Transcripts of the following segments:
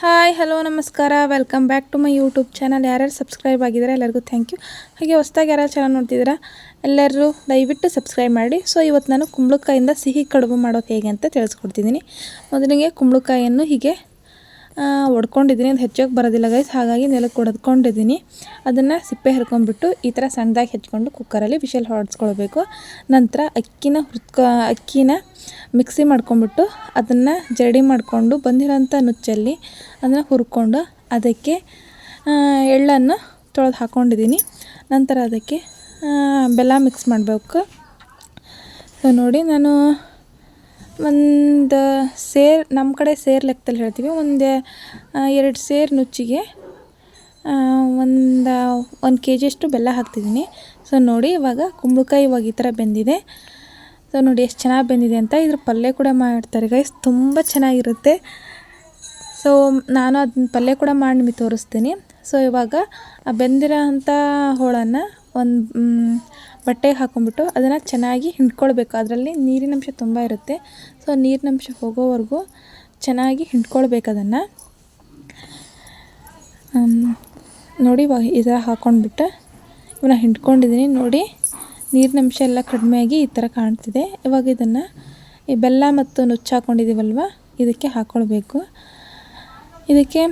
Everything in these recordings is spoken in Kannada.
ಹಾಯ್, ಹಲೋ, ನಮಸ್ಕಾರ. Welcome back to my YouTube channel ಯಾರ್ಯಾರು ಸಬ್ಸ್ಕ್ರೈಬ್ ಆಗಿದ್ದಾರೆ, ಎಲ್ಲರಿಗೂ ಥ್ಯಾಂಕ್ ಯು ಹಾಗೆ ಹೊಸ್ದಾಗಿ ಯಾರು ಚಾನಲ್ ನೋಡ್ತಿದ್ದೀರಾ, ಎಲ್ಲರೂ ದಯವಿಟ್ಟು ಸಬ್ಸ್ಕ್ರೈಬ್ ಮಾಡಿ. ಸೊ ಇವತ್ತು ನಾನು ಕುಂಬಳಕಾಯಿಂದ ಸಿಹಿ ಕಡುಬು ಮಾಡೋಕೆ ಹೇಗೆ ಅಂತ ತಿಳಿಸ್ಕೊಡ್ತಿದ್ದೀನಿ. ಮೊದಲಿಗೆ ಕುಂಬಳಕಾಯಿಯನ್ನು ಹೀಗೆ ಒಡ್ಕೊಂಡಿದ್ದೀನಿ. ಅದು ಹೆಚ್ಚೋಕೆ ಬರೋದಿಲ್ಲ ಗೈಸ್ ಹಾಗಾಗಿ ನೆಲಕ್ಕೆ ಒಡೆದ್ಕೊಂಡಿದ್ದೀನಿ ಅದನ್ನು ಸಿಪ್ಪೆ ಹರ್ಕೊಂಡ್ಬಿಟ್ಟು ಈ ಥರ ಸಣ್ಣದಾಗಿ ಹೆಚ್ಕೊಂಡು ಕುಕ್ಕರಲ್ಲಿ ವಿಷಲ್ ಹೊಡೆಸ್ಕೊಳ್ಬೇಕು. ನಂತರ ಅಕ್ಕಿನ ಹುರ್ಕೊ ಅಕ್ಕಿನ ಮಿಕ್ಸಿ ಮಾಡ್ಕೊಂಬಿಟ್ಟು ಅದನ್ನು ಜರಡಿ ಮಾಡಿಕೊಂಡು ಬಂದಿರೋಂಥ ನುಚ್ಚಲ್ಲಿ ಅದನ್ನು ಹುರ್ಕೊಂಡು ಅದಕ್ಕೆ ಎಳ್ಳನ್ನು ತೊಳೆದು ಹಾಕ್ಕೊಂಡಿದ್ದೀನಿ ನಂತರ ಅದಕ್ಕೆ ಬೆಲ್ಲ ಮಿಕ್ಸ್ ಮಾಡಬೇಕು. ನೋಡಿ ನಾನು ಒಂದು ಸೇರು ನಮ್ಮ ಕಡೆ ಸೇರು ಲೆಕ್ಕದಲ್ಲಿ ಹೇಳ್ತೀವಿ. ಒಂದು ಎರಡು ಸೇರು ನುಚ್ಚಿಗೆ ಒಂದು ಒಂದು ಕೆ ಜಿಯಷ್ಟು ಬೆಲ್ಲ ಹಾಕ್ತಿದ್ದೀನಿ ಸೊ ನೋಡಿ ಇವಾಗ ಕುಂಬಳಕಾಯಿ ಇವಾಗ ಈ ಥರ ಬೆಂದಿದೆ. ಸೊ ನೋಡಿ ಎಷ್ಟು ಚೆನ್ನಾಗಿ ಬೆಂದಿದೆ ಅಂತ ಇದ್ರ ಪಲ್ಯ ಕೂಡ ಮಾಡ್ತಾರೆ ಗೈಸ್ ತುಂಬ ಚೆನ್ನಾಗಿರುತ್ತೆ. ಸೊ ನಾನು ಅದನ್ನ ಪಲ್ಯ ಕೂಡ ಮಾಡಿ ತೋರಿಸ್ತೀನಿ. ಸೊ ಇವಾಗ ಆ ಬೆಂದಿರೋ ಅಂಥ ಹೋಳನ್ನು ಒಂದು ಬಟ್ಟೆಗೆ ಹಾಕೊಂಡ್ಬಿಟ್ಟು ಅದನ್ನು ಚೆನ್ನಾಗಿ ಹಿಂಡ್ಕೊಳ್ಬೇಕು. ಅದರಲ್ಲಿ ನೀರಿನಂಶ ತುಂಬ ಇರುತ್ತೆ. ಸೊ ನೀರಿನಂಶ ಹೋಗೋವರೆಗೂ ಚೆನ್ನಾಗಿ ಹಿಂಡ್ಕೊಳ್ಬೇಕು ಅದನ್ನು. ನೋಡಿ ಈ ಥರ ಹಾಕ್ಕೊಂಡ್ಬಿಟ್ಟು ಇವನ್ನ ಹಿಂಡ್ಕೊಂಡಿದ್ದೀನಿ ನೋಡಿ ನೀರಿನಂಶ ಎಲ್ಲ ಕಡಿಮೆಯಾಗಿ ಈ ಥರ ಕಾಣ್ತಿದೆ. ಇವಾಗ ಇದನ್ನು ಈ ಬೆಲ್ಲ ಮತ್ತು ನುಚ್ಚು ಹಾಕ್ಕೊಂಡಿದ್ದೀವಲ್ವ ಇದಕ್ಕೆ ಹಾಕ್ಕೊಳ್ಬೇಕು ಇದಕ್ಕೆ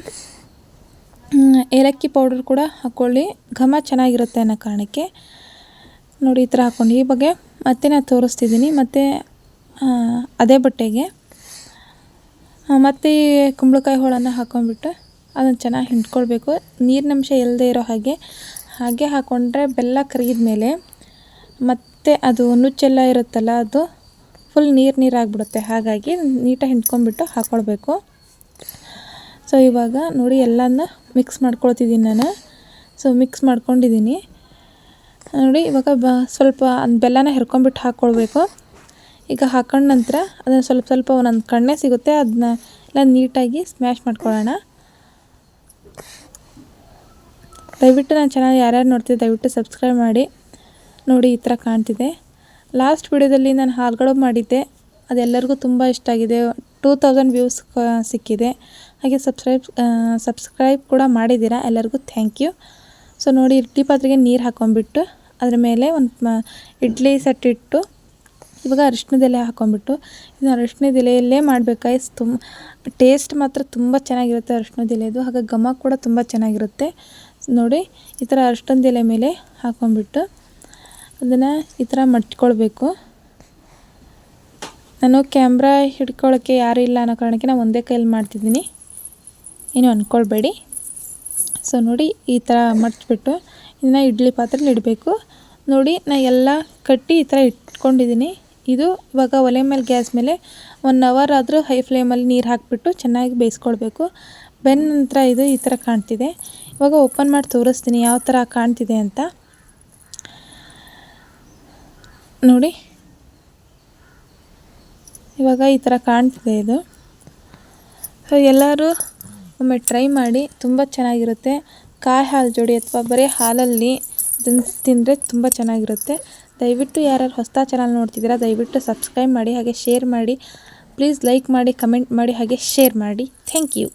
ಏಲಕ್ಕಿ ಪೌಡರ್ ಕೂಡ ಹಾಕ್ಕೊಳ್ಳಿ ಘಮ ಚೆನ್ನಾಗಿರುತ್ತೆ ಅನ್ನೋ ಕಾರಣಕ್ಕೆ. ನೋಡಿ ಈ ಥರ ಹಾಕ್ಕೊಂಡು. ಈ ಬಗ್ಗೆ ಮತ್ತೆ ನಾನು ತೋರಿಸ್ತಿದ್ದೀನಿ. ಮತ್ತು ಅದೇ ಬಟ್ಟೆಗೆ. ಮತ್ತು ಈ ಕುಂಬಳಕಾಯಿ ಹೋಳನ್ನು ಹಾಕ್ಕೊಂಡ್ಬಿಟ್ಟು ಅದನ್ನು ಚೆನ್ನಾಗಿ ಹಿಂಡ್ಕೊಳ್ಬೇಕು. ನೀರಿನಂಶ ಇಲ್ಲದೆ ಇರೋ ಹಾಗೆ. ಹಾಗೆ ಹಾಕ್ಕೊಂಡ್ರೆ ಬೆಲ್ಲ ಕರಿದ ಮೇಲೆ ಮತ್ತು ಅದು ನುಚ್ಚೆಲ್ಲ ಇರುತ್ತಲ್ಲ, ಅದು ಫುಲ್ ನೀರು ನೀರಾಗಿಬಿಡುತ್ತೆ ಹಾಗಾಗಿ ನೀಟಾಗಿ ಹಿಂಡ್ಕೊಂಡ್ಬಿಟ್ಟು ಹಾಕ್ಕೊಳ್ಬೇಕು ಸೊ ಇವಾಗ ನೋಡಿ ಎಲ್ಲನ ಮಿಕ್ಸ್ ಮಾಡ್ಕೊಳ್ತಿದ್ದೀನಿ ನಾನು. ಸೊ ಮಿಕ್ಸ್ ಮಾಡ್ಕೊಂಡಿದ್ದೀನಿ. ನೋಡಿ, ಇವಾಗ ಬ, ಸ್ವಲ್ಪ ಬೆಲ್ಲನ ಹೆರ್ಕೊಂಬಿಟ್ಟು ಹಾಕ್ಕೊಳ್ಬೇಕು ಈಗ ಹಾಕೊಂಡ ನಂತರ ಅದನ್ನು ಸ್ವಲ್ಪ ಸ್ವಲ್ಪ ಒಂದೊಂದು ಕಣ್ಣೆ ಸಿಗುತ್ತೆ ಅದನ್ನ ಎಲ್ಲ ನೀಟಾಗಿ ಸ್ಮ್ಯಾಶ್ ಮಾಡ್ಕೊಳ್ಳೋಣ. ದಯವಿಟ್ಟು ನಾನು ಚೆನ್ನಾಗಿ ಯಾರ್ಯಾರು ನೋಡ್ತೀವಿ ದಯವಿಟ್ಟು ಸಬ್ಸ್ಕ್ರೈಬ್ ಮಾಡಿ. ನೋಡಿ, ಈ ಥರ ಕಾಣ್ತಿದೆ. ಲಾಸ್ಟ್ ವಿಡಿಯೋದಲ್ಲಿ ನಾನು ಹಾಲ್ಗಳು ಮಾಡಿದ್ದೆ. ಅದೆಲ್ಲರಿಗೂ ತುಂಬ ಇಷ್ಟ ಆಗಿದೆ. ಟೂ ತೌಸಂಡ್ ವ್ಯೂಸ್ ಸಿಕ್ಕಿದೆ. ಹಾಗೆ ಸಬ್ಸ್ಕ್ರೈಬ್ ಸಬ್ಸ್ಕ್ರೈಬ್ ಕೂಡ ಮಾಡಿದ್ದೀರಾ? ಎಲ್ಲರಿಗೂ ಥ್ಯಾಂಕ್ ಯು ಸೊ ನೋಡಿ, ಇಡ್ಲಿ ಪಾತ್ರೆಗೆ ನೀರು ಹಾಕ್ಕೊಂಬಿಟ್ಟು ಅದ್ರ ಮೇಲೆ ಒಂದು ಇಡ್ಲಿ ಸೆಟ್ ಇವಾಗ ಅರಿಶಿಣದ ಎಲೆ ಹಾಕ್ಕೊಂಬಿಟ್ಟು ಇದು ಅರಿಶಿಣದ ಎಲೆಯಲ್ಲೇ ಮಾಡಬೇಕಾಯ್ತು ತುಂಬ ಟೇಸ್ಟ್ ಮಾತ್ರ ತುಂಬ ಚೆನ್ನಾಗಿರುತ್ತೆ ಅರಿಶಿಣದ ಎಲೆದು ಹಾಗೆ ಘಮ ಕೂಡ ತುಂಬ ಚೆನ್ನಾಗಿರುತ್ತೆ. ನೋಡಿ, ಈ ಥರ ಅರಿಶಿಣದ ಎಲೆ ಮೇಲೆ ಹಾಕ್ಕೊಂಬಿಟ್ಟು ಅದನ್ನು ಈ ಥರ ಮಟ್ಕೊಳ್ಬೇಕು. ನಾನು ಕ್ಯಾಮ್ರಾ ಹಿಡ್ಕೊಳ್ಳೋಕ್ಕೆ ಯಾರೂ ಇಲ್ಲ ಅನ್ನೋ ಕಾರಣಕ್ಕೆ ನಾನು ಒಂದೇ ಕೈಯಲ್ಲಿ ಮಾಡ್ತಿದ್ದೀನಿ. ಏನು ಅಂದ್ಕೊಳ್ಬೇಡಿ ಸೊ ನೋಡಿ, ಈ ಥರ ಮಡ್ಚಿಬಿಟ್ಟು ಇದನ್ನ ಇಡ್ಲಿ ಪಾತ್ರೆಲಿ ಇಡಬೇಕು. ನೋಡಿ, ನಾ ಎಲ್ಲ ಕಟ್ಟಿ ಈ ಥರ ಇಟ್ಕೊಂಡಿದ್ದೀನಿ ಇದು ಇವಾಗ ಒಲೆ ಮೇಲೆ ಗ್ಯಾಸ್ ಮೇಲೆ ಒನ್ ಅವರ್ ಆದರೂ ಹೈ ಫ್ಲೇಮಲ್ಲಿ ನೀರು ಹಾಕಿಬಿಟ್ಟು ಚೆನ್ನಾಗಿ ಬೇಯಿಸ್ಕೊಳ್ಬೇಕು. ಬೆನ್ ನಂತರ ಇದು ಈ ಥರ ಕಾಣ್ತಿದೆ. ಇವಾಗ ಓಪನ್ ಮಾಡಿ ತೋರಿಸ್ತೀನಿ ಯಾವ ಥರ ಕಾಣ್ತಿದೆ ಅಂತ. ನೋಡಿ. ಇವಾಗ ಈ ಥರ ಕಾಣ್ತಿದೆ ಇದು. ಸೊ ಎಲ್ಲರೂ ಒಮ್ಮೆ ಟ್ರೈ ಮಾಡಿ, ತುಂಬ ಚೆನ್ನಾಗಿರುತ್ತೆ. ಕಾಯಿ ಹಾಲು ಜೋಡಿ ಅಥವಾ ಬರೀ ಹಾಲಲ್ಲಿ ಇದನ್ನು ತಿಂದರೆ ತುಂಬ ಚೆನ್ನಾಗಿರುತ್ತೆ. ದಯವಿಟ್ಟು ಯಾರ್ಯಾರು ಹೊಸ ಚಾನಲ್ ನೋಡ್ತಿದ್ದೀರಾ, ದಯವಿಟ್ಟು ಸಬ್ಸ್ಕ್ರೈಬ್ ಮಾಡಿ, ಹಾಗೆ ಶೇರ್ ಮಾಡಿ. ಪ್ಲೀಸ್ ಲೈಕ್ ಮಾಡಿ ಕಮೆಂಟ್ ಮಾಡಿ, ಹಾಗೆ ಶೇರ್ ಮಾಡಿ. Thank you